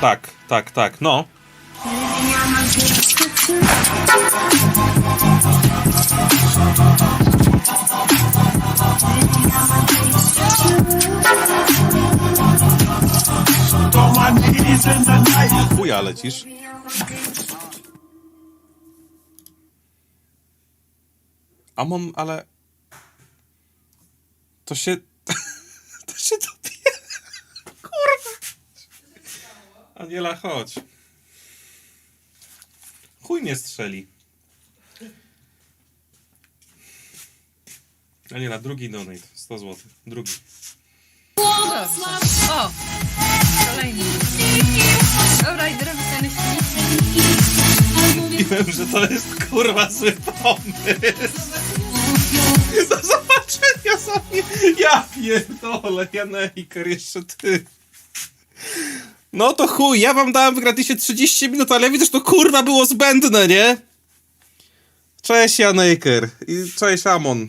Tak, tak, tak, no. Chuja lecisz. Amon, ale... To się... To się dobije. Kurwa. Aniela, chodź. Chuj mnie strzeli. Aniela, drugi donate. 100 zł. Drugi. Dobrze. O! Kolejny. Dobra, idę robić ten Mówiłem, że to jest kurwa zły pomysł. Do zobaczenia sobie. Ja pierdolę, Janejker, jeszcze ty. No to chuj, ja wam dałem w gratisie 30 minut, ale widzę, że to kurwa było zbędne, nie? Cześć Janejker i cześć Amon.